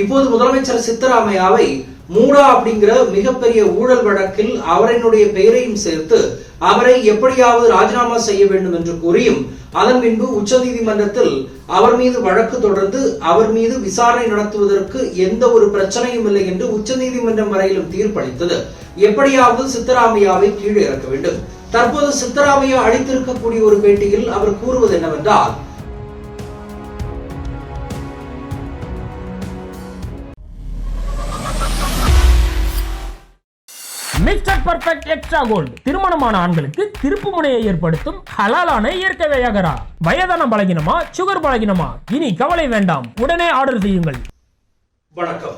இப்போது முதலமைச்சர் சித்தராமையாவை மூடா அப்படிங்கிற மிகப்பெரிய ஊழல் வழக்கில் அவரினுடைய பெயரையும் சேர்த்து அவரை எப்படியாவது ராஜினாமா செய்ய வேண்டும் என்று கூறியும் அதன் பின்பு உச்சநீதிமன்றத்தில் அவர் மீது வழக்கு தொடர்ந்து அவர் மீது விசாரணை நடத்துவதற்கு எந்த ஒரு பிரச்சனையும் இல்லை என்று உச்சநீதிமன்றம் வரையிலும் தீர்ப்பளித்தது. எப்படியாவது சித்தராமையாவை கீழே இறக்க வேண்டும். தற்போது சித்தராமையா அளித்திருக்கக்கூடிய ஒரு பேட்டியில் அவர் கூறுவது என்னவென்றால் பர்ஃபெக்ட் எக்ஸ்ட்ரா கோல்டு திருமணமான ஆண்களுக்கு திருப்பு முனையை ஏற்படுத்தும் ஹலாலான இயற்கை வியாகரா. வயதான பழகினமா சுகர் பழகினமா இனி கவலை வேண்டாம். உடனே ஆர்டர் செய்யுங்கள். வணக்கம்.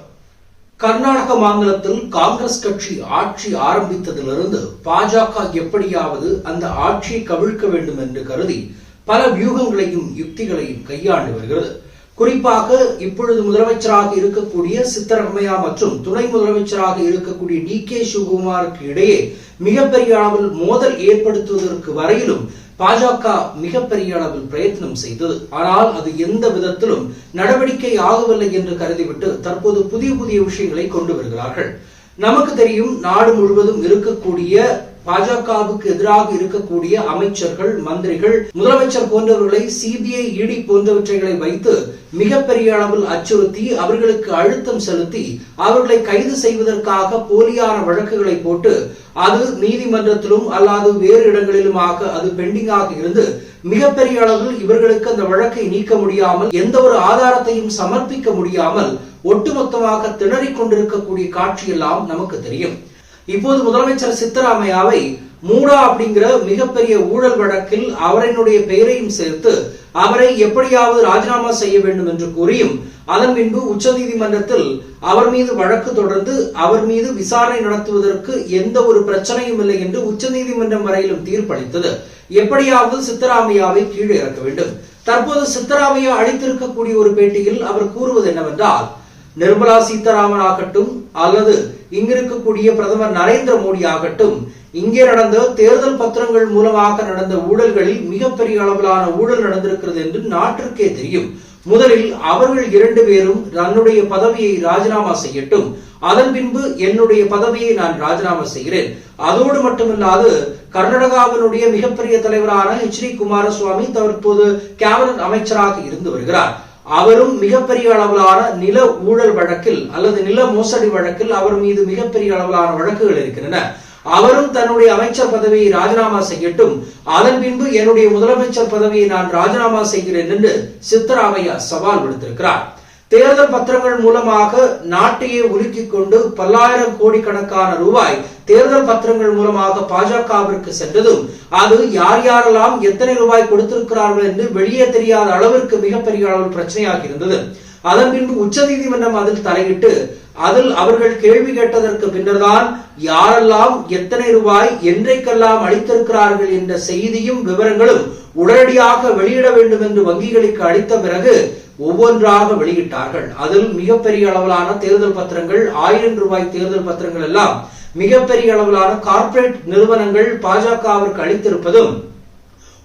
கர்நாடக மாநிலத்தில் காங்கிரஸ் கட்சி ஆட்சி ஆரம்பித்ததிலிருந்து பாஜக எப்படியாவது அந்த ஆட்சியை கவிழ்க்க வேண்டும் என்று கருதி பல வியூகங்களையும் யுக்திகளையும் கையாண்டு வருகிறது. குறிப்பாக இப்பொழுது முதலமைச்சராக இருக்கக்கூடிய சித்தரமையா மற்றும் துணை முதலமைச்சராக இருக்கக்கூடிய டி கே சிவகுமாருக்கு இடையே மிகப்பெரிய அளவில் மோதல் ஏற்படுத்துவதற்கு வரையிலும் பாஜக மிகப்பெரிய அளவில் பிரயத்னம் செய்தது. ஆனால் அது எந்த விதத்திலும் நடவடிக்கை ஆகவில்லை என்று கருதிவிட்டு தற்போது புதிய புதிய விஷயங்களை கொண்டு வருகிறார்கள். நமக்கு தெரியும் நாடு முழுவதும் இருக்கக்கூடிய பாஜகவுக்கு எதிராக இருக்கக்கூடிய அமைச்சர்கள் மந்திரிகள் முதலமைச்சர் போன்றவர்களை சிபிஐ இடி போன்றவற்றைகளை வைத்து மிகப்பெரிய அளவில் அச்சுறுத்தி அவர்களுக்கு அழுத்தம் செலுத்தி அவர்களை கைது செய்வதற்காக போலியான வழக்குகளை போட்டு அது நீதிமன்றத்திலும் அல்லாது வேறு இடங்களிலுமாக அது பெண்டிங்காக இருந்து மிகப்பெரிய அளவில் இவர்களுக்கு அந்த வழக்கை நீக்க முடியாமல் எந்த ஒரு ஆதாரத்தையும் சமர்ப்பிக்க முடியாமல் ஒட்டுமொத்தமாக திணறிக் கொண்டிருக்கக்கூடிய காட்சியெல்லாம் நமக்கு தெரியும். இப்போது முதலமைச்சர் சித்தராமையாவை மூடா அப்படிங்கிற மிகப்பெரிய ஊழல் வழக்கில் அவரினுடைய பெயரையும் சேர்த்து அவரை எப்படியாவது ராஜினாமா செய்ய வேண்டும் என்று கூறியும் அதன் பின்பு உச்சநீதிமன்றத்தில் அவர் மீது வழக்கு தொடர்ந்து அவர் மீது விசாரணை நடத்துவதற்கு எந்த ஒரு பிரச்சனையும் இல்லை என்று உச்சநீதிமன்றம் வரையிலும் தீர்ப்பளித்தது. எப்படியாவது சித்தராமையாவை கீழே இறக்க வேண்டும். தற்போது சித்தராமையா அளித்திருக்கக்கூடிய ஒரு பேட்டியில் அவர் கூறுவது என்னவென்றால் நிர்மலா சீதாராமன் ஆகட்டும் அல்லது இங்கிருக்கக்கூடிய பிரதமர் நரேந்திர மோடி ஆகட்டும் இங்கே நடந்த தேர்தல் பத்திரங்கள் மூலமாக நடந்த ஊழல்களில் மிகப்பெரிய அளவிலான ஊழல் நடந்திருக்கிறது என்று நாட்டிற்கே தெரியும். முதலில் அவர்கள் இரண்டு பேரும் தன்னுடைய பதவியை ராஜினாமா செய்யட்டும். அதன் பின்பு என்னுடைய பதவியை நான் ராஜினாமா செய்கிறேன். அதோடு மட்டுமில்லாது கர்நாடகாவினுடைய மிகப்பெரிய தலைவரான எச் டி குமாரசுவாமி தற்போது கேபினட் அமைச்சராக இருந்து வருகிறார். அவரும் மிகப்பெரிய அளவிலான நில ஊழல் வழக்கில் அல்லது நில மோசடி வழக்கில் அவர் மீது மிகப்பெரிய அளவிலான வழக்குகள் இருக்கின்றன. அவரும் தன்னுடைய அமைச்சர் பதவியை ராஜினாமா செய்யட்டும். அதன் பின்பு என்னுடைய முதலமைச்சர் பதவியை நான் ராஜினாமா செய்கிறேன் என்று சித்தராமையா சவால் விடுத்திருக்கிறார். தேர்தல் பத்திரங்கள் மூலமாக நாட்டையே உலுக்கிக் கொண்டு பல்லாயிரம் கோடி கணக்கான ரூபாய் தேர்தல் பத்திரங்கள் மூலமாக பாஜகவிற்கு சென்றதும் அது யார் யாரெல்லாம் எத்தனை ரூபாய் கொடுத்திருக்கிறார்கள் என்று வெளியே தெரியாத அளவிற்கு மிகப்பெரிய அளவில் பிரச்சனையாக இருந்தது. அதன் பின்பு உச்சநீதிமன்றம் அதில் தலையிட்டு அதில் அவர்கள் கேள்வி கேட்டதற்கு பின்னர்தான் யாரெல்லாம் எத்தனை ரூபாய் என்றைக்கெல்லாம் அளித்திருக்கிறார்கள் என்ற செய்தியும் விவரங்களும் உடனடியாக வெளியிட வேண்டும் என்று வங்கிகளுக்கு அளித்த பிறகு ஒவ்வொன்றாக வெளியிட்டார்கள். அதில் மிகப்பெரிய அளவிலான தேர்தல் பத்திரங்கள் ஆயிரம் ரூபாய் தேர்தல் பத்திரங்கள் எல்லாம் மிகப்பெரிய அளவிலான கார்ப்பரேட் நிறுவனங்கள் பாஜகவிற்கு அளித்திருப்பதும்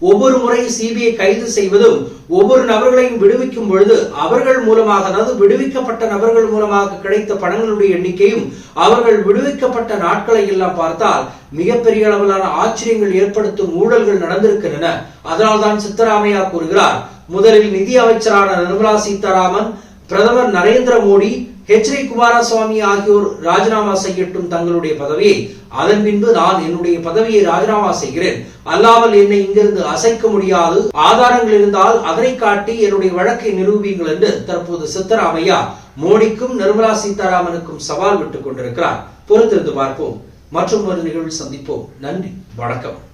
ஒவ்வொரு முறை சிபிஐ கைது செய்வதும் ஒவ்வொரு நபர்களையும் விடுவிக்கும் பொழுது அவர்கள் மூலமாக அதாவது விடுவிக்கப்பட்ட நபர்கள் மூலமாக கிடைத்த பணங்களுடைய எண்ணிக்கையும் அவர்கள் விடுவிக்கப்பட்ட நாட்களை எல்லாம் பார்த்தால் மிகப்பெரிய அளவிலான ஆச்சரியங்கள் ஏற்படுத்தும் ஊழல்கள் நடந்திருக்கின்றன. அதனால்தான் சித்தராமையா கூறுகிறார் முதலில் நிதி அமைச்சரான நிர்மலா சீதாராமன் பிரதமர் நரேந்திர மோடி ஹெச் டி குமாரசுவாமி ஆகியோர் ராஜினாமா செய்யட்டும் தங்களுடைய பதவியை. அதன் பின்பு நான் என்னுடைய பதவியை ராஜினாமா செய்கிறேன். அல்லாமல் என்னை இங்கிருந்து அசைக்க முடியாது. ஆதாரங்கள் இருந்தால் அதனை காட்டி என்னுடைய வழக்கை நிரூபியுங்கள் என்று தற்போது சித்தராமையா மோடிக்கும் நிர்மலா சீதாராமனுக்கும் சவால் விட்டுக் கொண்டிருக்கிறார். பொறுத்திருந்து பார்ப்போம். மற்றும் ஒரு நிகழ்வில் சந்திப்போம். நன்றி. வணக்கம்.